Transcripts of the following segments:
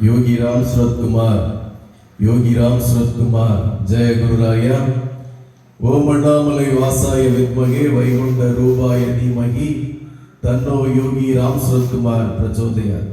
योगीराम सुरत कुमार योगीराम सुरत कुमार जय गुरुराय ஓம் அண்ணாமலை வாசாய வித்மகே வைகுண்ட ரூபாய தீமகி தன்னோ யோகி ராம் சுரத்குமார் பிரச்சோதயார்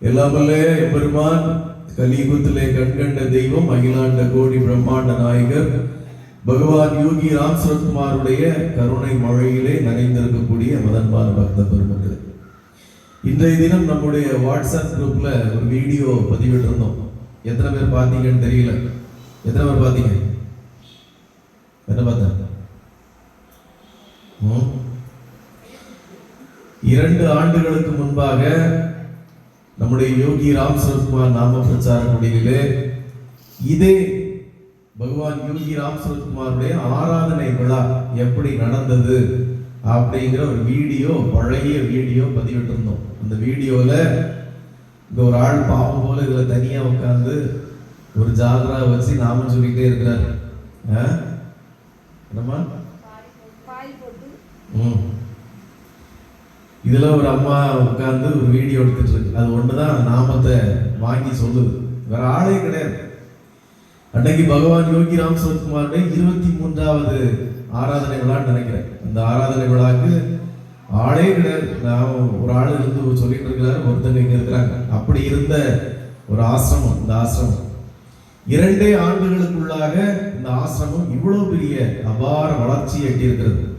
எல்லாமல்ல எம்பெருமான் கலியுகத்திலே கண்கண்ட தெய்வம் அகிலாண்ட கோடி பிரம்மாண்ட நாயகர் பகவான் யோகி ராம் சுரத்குமாருடைய கருணை மழையிலே நனைந்திருக்கக்கூடிய மதன்பான பக்த பெருமக்கள் இன்றைய தினம் நம்முடைய வாட்ஸ்அப் குரூப்பில் ஒரு வீடியோ பதிவிட்டிருந்தோம். எத்தனை பேர் பார்த்தீங்கன்னு தெரியல. எத்தனை பேர் பார்த்தீங்க? என்ன பார்த்தேன் ம்? இரண்டு ஆண்டுகளுக்கு முன்பாக நம்முடைய யோகி ராம் சரத்குமார் நாம பிரச்சார குடியிலே இதே பகவான் யோகி ராம் சரத்குமாருடைய ஆராதனை விழா எப்படி நடந்தது? அப்படிங்கிற ஒரு வீடியோ பழைய வீடியோ பதிவிட்டிருந்தோம். அந்த வீடியோவில் இங்கே ஒரு ஆள் பாவம் போல இதில் தனியாக உட்காந்து ஒரு ஜாதரா வச்சு நாமம் சொல்லிக்கிட்டே இருக்கிறார். ஆ? என்னம்மா? ம். இதில் ஒரு அம்மா உட்காந்து ஒரு வீடியோ எடுத்துட்டு இருக்கு அது ஒன்று தான் நாமத்தை வாங்கி சொல்லுது. வேற ஆளே கிடையாது. அன்னைக்கு பகவான் யோகி ராம் சரத்குமாருடைய இருபத்தி மூன்றாவது ஆராதனை விழான்னு நினைக்கிறேன். அந்த ஆராதனை விழாக்கு ஆளே கிடையாது. நான் ஒரு ஆள் இருந்து சொல்லிட்டு இருக்கிறாரு ஒருத்தங்க இங்க இருக்கிறாங்க. அப்படி இருந்த ஒரு ஆசிரமம் இந்த ஆசிரமம். இரண்டே ஆண்டுகளுக்குள்ளாக இந்த ஆசிரமம் இவ்வளவு பெரிய அபார வளர்ச்சி எட்டியிருக்கிறது.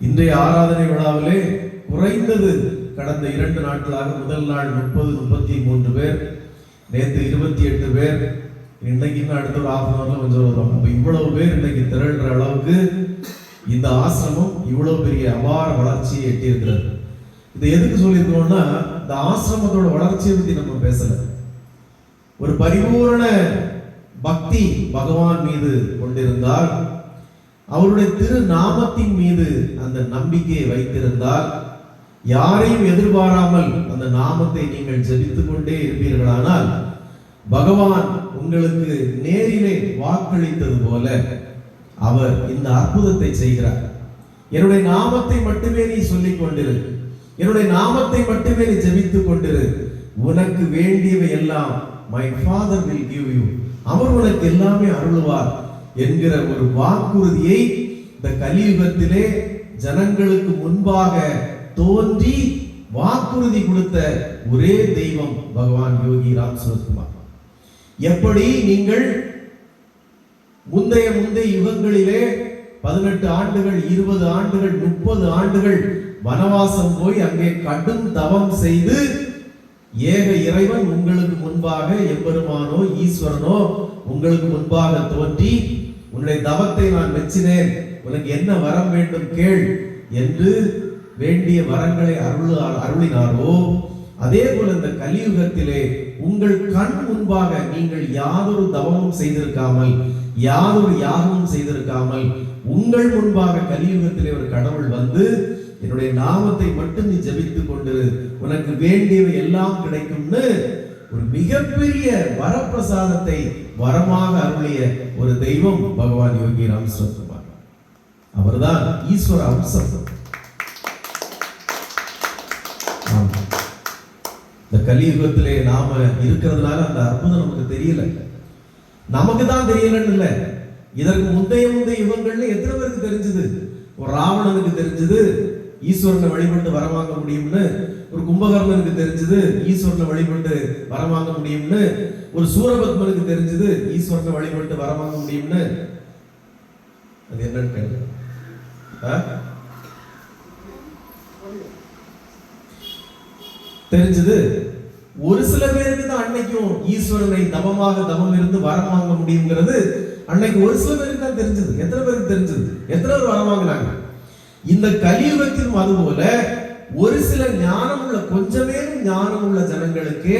இன்றைய ஆராதனை விழாவிலே குறைந்தது கடந்த இரண்டு நாட்களாக முதல் நாள் முப்பது முப்பத்தி மூன்று பேர் நேற்று இருபத்தி எட்டு பேர் இன்னைக்கு இன்னும் அடுத்த ஒரு ஆஃப் அன் கொஞ்சம் வரும். அப்போ இவ்வளவு பேர் இன்னைக்கு திரள்ற அளவுக்கு இந்த ஆசிரமம் இவ்வளவு பெரிய அபார வளர்ச்சியை எட்டியிருக்கிறது. இதை எதுக்கு சொல்லியிருக்கோம்னா இந்த ஆசிரமத்தோட வளர்ச்சியை பற்றி நம்ம பேசலை. ஒரு பரிபூரண பக்தி பகவான் மீது கொண்டிருந்தால் அவருடைய திரு நாமத்தின் மீது அந்த நம்பிக்கையை வைத்திருந்தால் யாரையும் எதிர்பாராமல் அந்த நாமத்தை நீங்கள் ஜெபித்துக் கொண்டே இருப்பீர்களானால் பகவான் உங்களுக்கு நேரிலே வாக்களித்தது போல அவர் இந்த அற்புதத்தை செய்கிறார். என்னுடைய நாமத்தை மட்டுமே நீ சொல்லிக் கொண்டிரு. என்னுடைய நாமத்தை மட்டுமே நீ ஜெபித்துக் கொண்டிரு. உனக்கு வேண்டியவை எல்லாம் my father will give you அவர் உனக்கு எல்லாமே அருளுவார் என்கிற ஒரு வாக்குறுதியை இந்த கலியுகத்திலே ஜனங்களுக்கு முன்பாக தோன்றி வாக்குறுதி கொடுத்த ஒரே தெய்வம் பகவான் யோகி ராம் சுரத்குமார் எப்படி நீங்கள் முந்தைய முந்தைய யுகங்களிலே பதினெட்டு ஆண்டுகள் இருபது ஆண்டுகள் முப்பது ஆண்டுகள் வனவாசம் போய் அங்கே கடும் தவம் செய்து ஏக இறைவன் உங்களுக்கு முன்பாக எம்பெருமானோ ஈஸ்வரனோ உங்களுக்கு முன்பாக தோன்றி உன்னுடைய தவத்தை நான் மெச்சினேன். உனக்கு என்ன வரம் வேண்டும் கேள் என்று வேண்டிய வரங்களை அருள் அருளினாரோ அதே போல இந்த கலியுகத்திலே உங்கள் கண் முன்பாக நீங்கள் யாதொரு தவமும் செய்திருக்காமல் யாதொரு யாகமும் செய்திருக்காமல் உங்கள் முன்பாக கலியுகத்திலே ஒரு கடவுள் வந்து என்னுடைய நாமத்தை மட்டும் நீ ஜபித்துக் கொண்டு உனக்கு வேண்டியவை எல்லாம் கிடைக்கும்னு ஒரு மிகப்பெரிய வரப்பிரசாதத்தை வரமாக அருளிய ஒரு தெய்வம் பகவான் யோகி ராம் அவர்தான் ஈஸ்வர அம்சம். கலியுகத்திலே நாம இருக்கிறதுனால அந்த அற்புதம் நமக்கு தெரியல. நமக்கு தான் தெரியலன்னு இல்லை. இதற்கு முந்தைய முந்தைய யுகங்கள்ல எத்தனை பேருக்கு தெரிஞ்சது? ஒரு ராவணனுக்கு தெரிஞ்சது ஈஸ்வரனை வழிபட்டு வரவாங்க முடியும்னு. ஒரு கும்பகர்ணனுக்கு தெரிஞ்சது ஈஸ்வரனை வழிபட்டு வரவாங்க முடியும்னு. ஒரு சூரபத்மனுக்கு தெரிஞ்சது ஈஸ்வரனை வழிபட்டு வரவாங்க முடியும்னு. அது என்னன்னு கேள்வி தெரிஞ்சது ஒரு சில பேருக்கு தான் அன்னைக்கும் ஈஸ்வரனை தவமாக தவம் இருந்து வரம் வாங்க முடியுங்கிறது அன்னைக்கு ஒரு சில பேருக்கு தான் தெரிஞ்சது. எத்தனை பேருக்கு தெரிஞ்சது? எத்தனை பேர் வரம் வாங்கினாங்க? இந்த கலியுகத்திலும் அதுபோல ஒரு சில ஞானம் உள்ள கொஞ்சமே ஞானம் உள்ள ஜனங்களுக்கு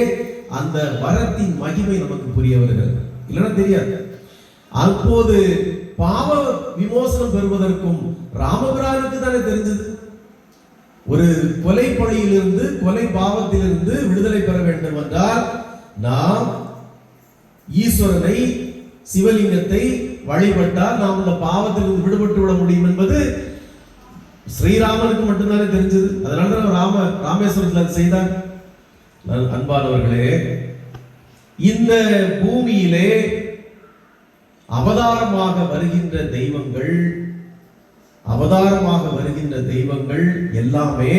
அந்த வரத்தின் மகிமை நமக்கு புரிய வருகிறது. இல்லைன்னா தெரியாது. அப்போது பாவ விமோசனம் பெறுவதற்கும் ராமபிரானுக்கு தானே தெரிஞ்சது. ஒரு கொலை பழியிலிருந்து கொலை பாவத்திலிருந்து விடுதலை பெற வேண்டும் என்றால் நாம் ஈஸ்வரனை சிவலிங்கத்தை வழிபட்டால் நாம் இந்த பாவத்திலிருந்து விடுபட்டு விட முடியும் என்பது ஸ்ரீராமனுக்கு மட்டும்தானே தெரிஞ்சது. அதனால தான் ராம ராமேஸ்வரத்தில் அது செய்தார் அன்பானவர்களே இந்த பூமியிலே அவதாரமாக வருகின்ற தெய்வங்கள் அவதாரமாக வருகின்ற தெய்வங்கள் எல்லாமே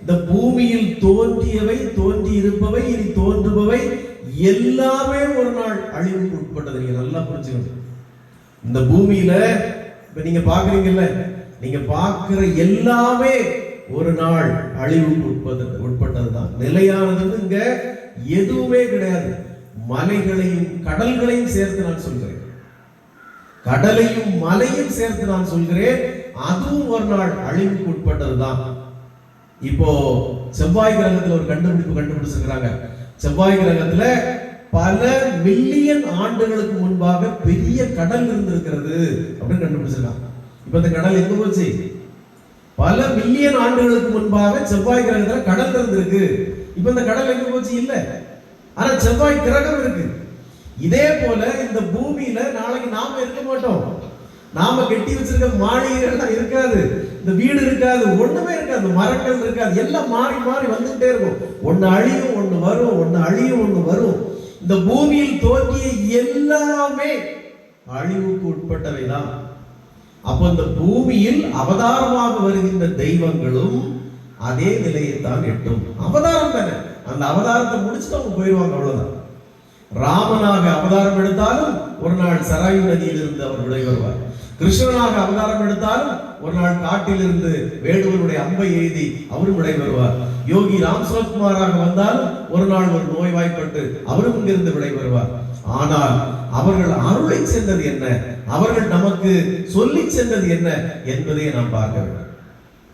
இந்த பூமியில் தோன்றியவை தோன்றி இருப்பவை இனி தோன்றுபவை எல்லாமே ஒரு நாள் அழிவுக்கு உட்பட்டது. நீங்க நல்லா புரிஞ்சுக்கணும். இந்த பூமியில இப்ப நீங்க பாக்குறீங்கல்ல நீங்க பார்க்கிற எல்லாமே ஒரு நாள் அழிவுக்கு உட்பட்டது உட்பட்டதுதான். நிலையானது இங்க எதுவுமே கிடையாது. மலைகளையும் கடல்களையும் சேர்த்து நான் சொல்கிறேன். கடலையும் மலையும் சேர்த்து நான் சொல்கிறேன். அதுவும் ஒரு நாள் அழிவுக்கு உட்பட்டதுதான். இப்போ செவ்வாய் கிரகத்துல ஒரு கண்டுபிடிப்பு கண்டுபிடிச்சிருக்கிறாங்க. செவ்வாய் கிரகத்துல பல மில்லியன் ஆண்டுகளுக்கு முன்பாக பெரிய கடல் இருந்திருக்கிறது அப்படின்னு கண்டுபிடிச்சிருக்காங்க. இப்ப இந்த கடல் எங்க போச்சு? பல மில்லியன் ஆண்டுகளுக்கு முன்பாக செவ்வாய் கிரகத்துல கடல் இருந்திருக்கு. இப்ப இந்த கடல் எங்க போச்சு? இல்ல. ஆனா செவ்வாய் கிரகம் இருக்கு. இதே போல இந்த பூமியில நாளைக்கு நாம இருக்க மாட்டோம். நாம கட்டி வச்சிருக்க மாளிகைகள்லாம் இருக்காது. இந்த வீடு இருக்காது ஒண்ணுமே இருக்காது மரங்கள் இருக்காது எல்லாம் மாறி மாறி வந்துட்டே இருக்கும். ஒன்னு அழியும் ஒண்ணு வரும் ஒன்னு அழியும் ஒண்ணு வரும். இந்த பூமியில் தோன்றிய எல்லாமே அழிவுக்கு உட்பட்டவைதான். அப்போ இந்த பூமியில் அவதாரமாக வருகின்ற தெய்வங்களும் அதே நிலையை தான் எட்டும். அவதாரம் தானே? அந்த அவதாரத்தை முடிச்சுட்டு அவங்க போயிடுவாங்க அவ்வளவுதான். ராமனாக அவதாரம் எடுத்தாலும் ஒரு நாள் சராயு நதியிலிருந்து அவர் விடை வருவார் கிருஷ்ணனாக அவதாரம் எடுத்தாலும் ஒரு நாள் காட்டிலிருந்து வேடுவருடைய அம்பை எழுதி அவரும் விடை வருவார் யோகி ராம் வந்தாலும் ஒரு நாள் ஒரு நோய்வாய்ப்பட்டு அவரும் இங்கிருந்து விடை வருவார் ஆனால் அவர்கள் அருளை சென்றது என்ன? அவர்கள் நமக்கு சொல்லி சென்றது என்ன என்பதை நாம் பார்க்க வேண்டும்.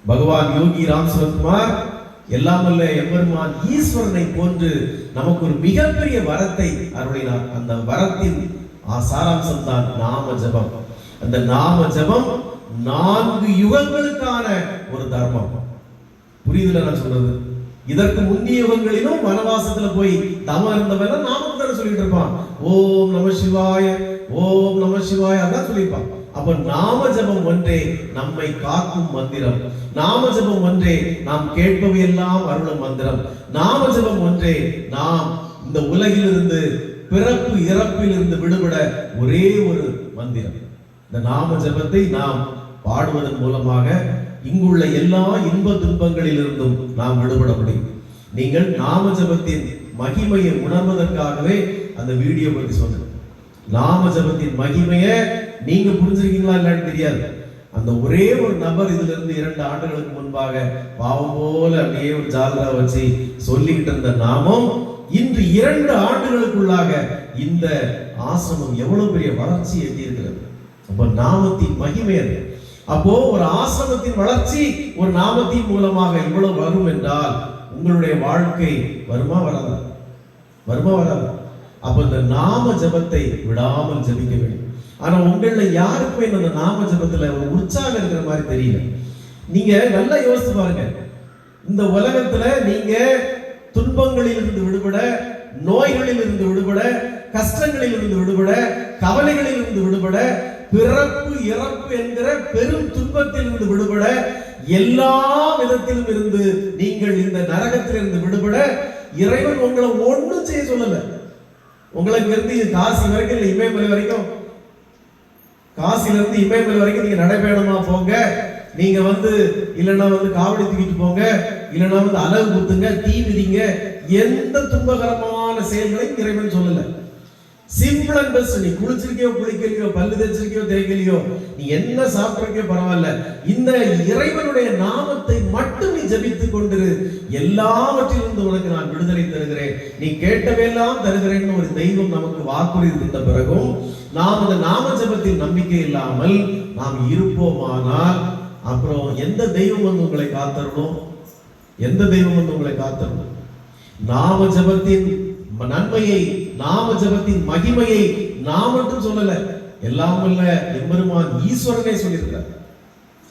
பகவான் யோகி ராம் சுரத்குமார் எல்லாமல்ல எம்பெருமான் ஈஸ்வரனை போன்று நமக்கு ஒரு மிகப்பெரிய வரத்தை அருளினார். அந்த வரத்தின் சாராம்சம் தான் நாம ஜபம். அந்த நாம ஜபம் நான்கு யுகங்களுக்கான ஒரு தர்மம். புரியுதுல நான் சொல்றது? இதற்கு முந்தைய யுகங்களிலும் வனவாசத்துல போய் தவம் இருந்தவன் நாமம் தானே சொல்லிட்டு இருப்பான். ஓம் நம சிவாய ஓம் நம சிவாய அதான் சொல்லியிருப்பான். அப்ப நாம ஜபம் ஒன்றே நம்மை காக்கும் மந்திரம். நாம ஜபம் ஒன்றே நாம் கேட்பவையெல்லாம் அருளும் மந்திரம். நாம ஜபம் ஒன்றே நாம் இந்த உலகிலிருந்து பிறப்பு இறப்பிலிருந்து விடுபட ஒரே ஒரு மந்திரம். இந்த நாம ஜபத்தை நாம் பாடுவதன் மூலமாக இங்குள்ள எல்லா இன்ப துன்பங்களிலிருந்தும் நாம் விடுபட முடியும். நீங்கள் நாம ஜபத்தின் மகிமையை உணர்வதற்காகவே அந்த வீடியோ பத்தி சொன்னேன் நாம ஜபத்தின் மகிமையை நீங்க புரிஞ்சிருக்கீங்களா இல்லைன்னு தெரியாது. அந்த ஒரே ஒரு நபர் இதுல இருந்து இரண்டு ஆண்டுகளுக்கு முன்பாக பாவம் போல அப்படியே ஒரு ஜாலரா வச்சு சொல்லிக்கிட்டு இருந்த நாமம் இன்று இரண்டு ஆண்டுகளுக்குள்ளாக இந்த ஆசிரமம் எவ்வளவு பெரிய வளர்ச்சி எட்டியிருக்கிறது. அப்ப நாமத்தின் மகிமை அது. அப்போ ஒரு ஆசிரமத்தின் வளர்ச்சி ஒரு நாமத்தின் மூலமாக இவ்வளவு வரும் என்றால் உங்களுடைய வாழ்க்கை வருமா வராதா? வருமா வராதா? அப்ப இந்த நாம ஜபத்தை விடாமல் ஜபிக்க வேண்டும். ஆனா உங்கள யாருக்குமே இந்த நாம ஜபத்துல? ஒரு உற்சாகம் இருக்கிற மாதிரி தெரியல. நீங்க நல்லா யோசிச்சு பாருங்க. இந்த உலகத்துல நீங்க துன்பங்களில் இருந்து விடுபட நோய்களில் இருந்து விடுபட கஷ்டங்களில் இருந்து விடுபட கவலைகளில் இருந்து விடுபட பிறப்பு இறப்பு என்கிற பெரும் துன்பத்தில் இருந்து விடுபட எல்லா விதத்திலும் இருந்து நீங்கள் இந்த நரகத்திலிருந்து விடுபட இறைவன் உங்களை ஒன்றும் செய்ய சொல்லல. உங்களை இருந்து காசி வரைக்கும் இல்லை இமயமலை வரைக்கும். காசில இருந்து இமயமலை வரைக்கும் நீங்க நடைபயணமா போங்க. நீங்க வந்து இல்லைன்னா வந்து காவடி தூக்கிட்டு போங்க. இல்லைன்னா வந்து அலகு குத்துங்க தீ விதிங்க எந்த துன்பகரமான செயல்களையும் இறைவன் சொல்லலை. சிம்பிள் அண்ட் பெஸ்ட் நீ குளிச்சிருக்கியோ குளிக்கலையோ பல்லு தச்சிருக்கியோ தேய்க்கலையோ நீ என்ன சாப்பிட்டிருக்கியோ பரவாயில்ல. இந்த இறைவனுடைய நாமத்தை மட்டும் நீ ஜபித்து கொண்டிரு. எல்லாவற்றிலிருந்து உனக்கு நான் விடுதலை தருகிறேன். நீ கேட்டவையெல்லாம் தருகிறேன்னு ஒரு தெய்வம் நமக்கு வாக்குறுதி இருந்த பிறகும் நாம் அந்த நாம ஜபத்தில் நம்பிக்கை இல்லாமல் நாம் இருப்போமானால் அப்புறம் எந்த தெய்வம் வந்து உங்களை காத்தரணும் எந்த தெய்வம் வந்து உங்களை காத்தரணும் நாம ஜபத்தின் நன்மையை நாம ஜபத்தின் மகிமையை நான் மட்டும் சொல்லல எல்லாம் அல்ல எம்பெருமான் ஈஸ்வரனே சொல்லியிருக்கிறார்.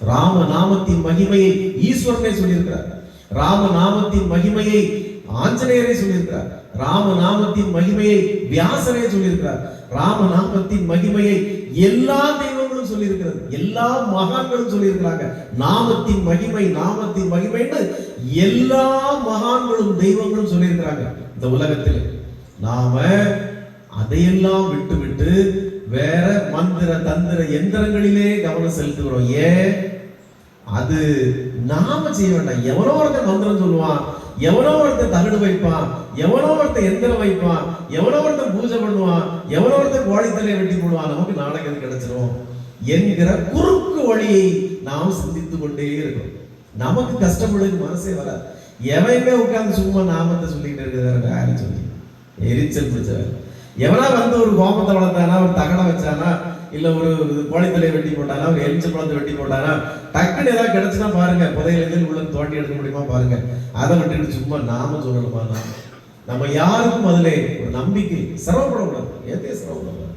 ராம நாமத்தின் மகிமையை ஈஸ்வரனே சொல்லியிருக்கிறார். ராம நாமத்தின் மகிமையை ஆஞ்சநேயரே சொல்லியிருக்கிறார். ராம நாமத்தின் மகிமையை வியாசரே சொல்லியிருக்கிறார். ராம நாமத்தின் மகிமையை எல்லா தெய்வங்களும் சொல்லியிருக்கிறது. எல்லா மகான்களும் சொல்லியிருக்கிறாங்க. நாமத்தின் மகிமை நாமத்தின் மகிமைன்னு எல்லா மகான்களும் தெய்வங்களும் சொல்லியிருக்கிறாங்க. இந்த உலகத்தில். நாம அதையெல்லாம் விட்டு விட்டு வேற மந்திர தந்திர எந்திரங்களிலே கவனம் செலுத்துகிறோம். ஏன்? அது நாம செய்ய வேண்டாம். எவனோ ஒருத்தன் மந்திரம் சொல்லுவான் எவனோ ஒருத்தன் தகடு வைப்பான் எவனோ ஒருத்தன் எந்திரம் வைப்பான் எவனோ ஒருத்தன் பூஜை பண்ணுவான் எவனோ ஒருத்தன் கோழித்தலையை வெட்டி போடுவான் நமக்கு நாளைக்கு அது கிடைச்சிரும் என்கிற குறுக்கு வழியை நாம் சிந்தித்துக் கொண்டே இருக்கிறோம் நமக்கு கஷ்டப்படுறது மனசே வராது. எவையுமே உட்காந்து சும்மா நாமத்தை சொல்லிட்டு இருக்கிறாரு யாரும் சொல்லி எரிச்சல் பிடிச்சவர் எவனா வந்து ஒரு கோமத்தை வளர்த்தானா ஒரு தகடை வச்சானா இல்ல ஒரு கோழித்தலையை வெட்டி போட்டானா ஒரு எரிச்சல் பழத்தை வெட்டி போட்டானா டக்குன்னு ஏதாவது கிடைச்சுன்னா பாருங்க புதையில உள்ள தோண்டி எடுக்க முடியுமா பாருங்க. அதை விட்டுட்டு சும்மா நாம சொல்லணுமா நாம நம்ம யாருக்கும் அதுல ஒரு நம்பிக்கை சிரமப்படக்கூடாது. ஏத்தே சிரமப்படக்கூடாது.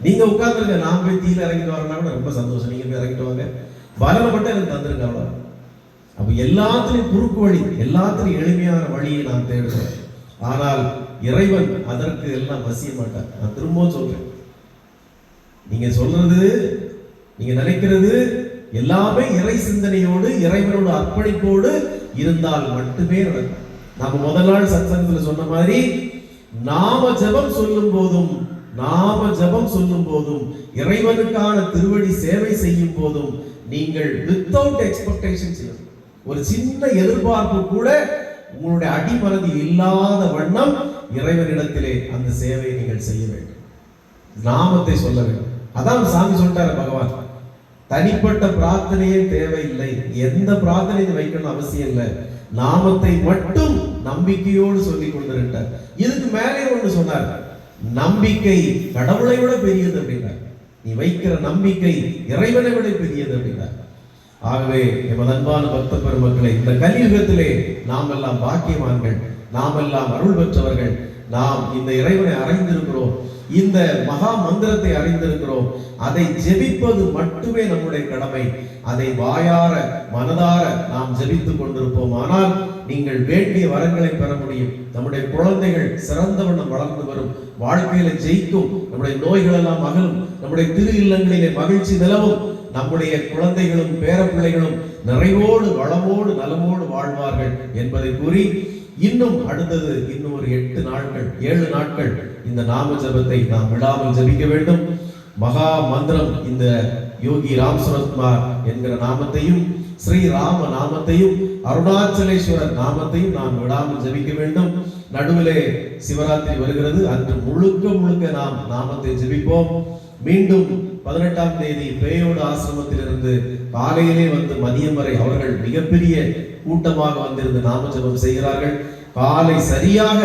நீங்க உட்காந்துருங்க நான் போய் தீயில இறங்கிட்டு வரேன்னா கூட ரொம்ப சந்தோஷம். நீங்க போய் இறங்கிட்டு வாங்க. பலனை மட்டும் எனக்கு தந்துருங்க அவ்வளோ அப்ப எல்லாத்துலயும் குறுக்கு வழி எல்லாத்திலையும் எளிமையான வழியை நான் தேடுகிறேன் ஆனால் இறைவன் அதற்கு எல்லாம் வசிய மாட்டார். நான் திரும்பவும் சொல்றேன். நீங்க சொல்றது நீங்க நினைக்கிறது எல்லாமே இறை சிந்தனையோடு இறைவனோட அர்ப்பணிப்போடு இருந்தால் மட்டுமே நடக்கும். நாம முதல் நாள் சத்சங்கத்தில் சொன்ன மாதிரி நாம ஜெபம் சொல்லும் போதும் நாம ஜெபம் சொல்லும் போதும் இறைவனுக்கான திருவடி சேவை செய்யும் போதும் நீங்கள் வித்தவுட் எக்ஸ்பெக்டேஷன் செய்யணும் ஒரு சின்ன எதிர்பார்ப்பு கூட உங்களுடைய அடிமனதி இல்லாத வண்ணம் இறைவனிடத்திலே அந்த சேவையை நீங்கள் செய்ய வேண்டும். நாமத்தை சொல்ல வேண்டும். அதான் சாமி சொல்லிட்டாரு பகவான். தனிப்பட்ட பிரார்த்தனையே தேவையில்லை. எந்த பிரார்த்தனையும் வைக்கணும் அவசியம் இல்லை. நாமத்தை மட்டும் நம்பிக்கையோடு சொல்லிக் கொண்டிருந்தார் இதுக்கு மேலே ஒன்று சொன்னார். நம்பிக்கை கடவுளை விட பெரியது அப்படின்னார் நீ வைக்கிற நம்பிக்கை இறைவனை விட பெரியது அப்படின்னார் ஆகவே எமது அன்பான பக்த பெருமக்களை இந்த கலியுகத்திலே நாம் எல்லாம் பாக்கியவான்கள் நாம் எல்லாம் அருள் பெற்றவர்கள் நாம் இந்த இறைவனை அறிந்திருக்கிறோம் இந்த மகா மந்திரத்தை அறிந்திருக்கிறோம். அதை ஜெபிப்பது மட்டுமே நம்முடைய கடமை. அதை வாயார மனதார நாம் ஜெபித்துக் கொண்டிருப்போம். ஆனால் நீங்கள் வேண்டிய வரங்களை பெற முடியும். நம்முடைய குழந்தைகள் சிறந்த வண்ணம் வளர்ந்து வரும். வாழ்க்கையில ஜெயிக்கும். நம்முடைய நோய்கள் எல்லாம் அகலும். நம்முடைய திரு இல்லங்களிலே மகிழ்ச்சி நிலவும். நம்முடைய குழந்தைகளும் பேரப்பிள்ளைகளும் நிறைவோடு வளமோடு நலமோடு வாழ்வார்கள் என்பதை கூறி இன்னும் அடுத்தது இன்னும் ஒரு எட்டு நாட்கள் ஏழு நாட்கள் இந்த நாம ஜபத்தை நாம் விடாமல் ஜபிக்க வேண்டும். மகா மந்திரம் இந்த யோகி ராம் சரத்குமார் என்கிற நாமத்தையும் ஸ்ரீ ராம நாமத்தையும் அருணாச்சலேஸ்வரர் நாமத்தையும் நாம் விடாமல் ஜபிக்க வேண்டும். நடுவிலே சிவராத்திரி வருகிறது. அன்று முழுக்க முழுக்க நாம் நாமத்தை ஜெபிப்போம். மீண்டும் பதினெட்டாம் தேதி பேயோடு ஆசிரமத்திலிருந்து காலையிலே வந்து மதியம் வரை அவர்கள் மிகப்பெரிய கூட்டமாக வந்திருந்து நாம ஜெபம் செய்கிறார்கள். காலை சரியாக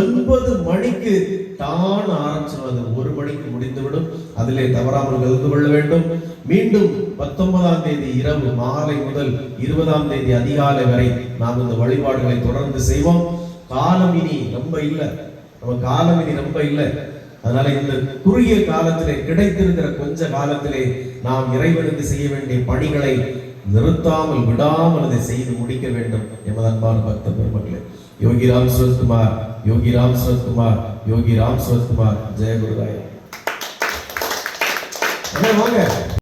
ஒன்பது மணிக்கு தான் ஆரம்பிச்சிடும். அது ஒரு மணிக்கு முடிந்துவிடும். அதிலே தவறாமல் கலந்து கொள்ள வேண்டும். மீண்டும் பத்தொன்பதாம் தேதி இரவு மாலை முதல் இருபதாம் தேதி அதிகாலை வரை நாம் இந்த வழிபாடுகளை தொடர்ந்து செய்வோம். காலம் இனி ரொம்ப இல்லை. நம்ம காலம் இனி ரொம்ப இல்லை. அதனால இந்த குறுகிய காலத்திலே கிடைத்திருக்கிற கொஞ்ச காலத்திலே நாம் இறைவனுக்கு செய்ய வேண்டிய பணிகளை நிறுத்தாமல் விடாமல் அதை செய்து முடிக்க வேண்டும் எமது அன்பான பக்த பெருமக்களே. யோகி ராம் சுரத்குமார் யோகி ராம் சுரத்குமார் யோகி ராம் சுரத்குமார். ஜெய குருராயா வாங்க?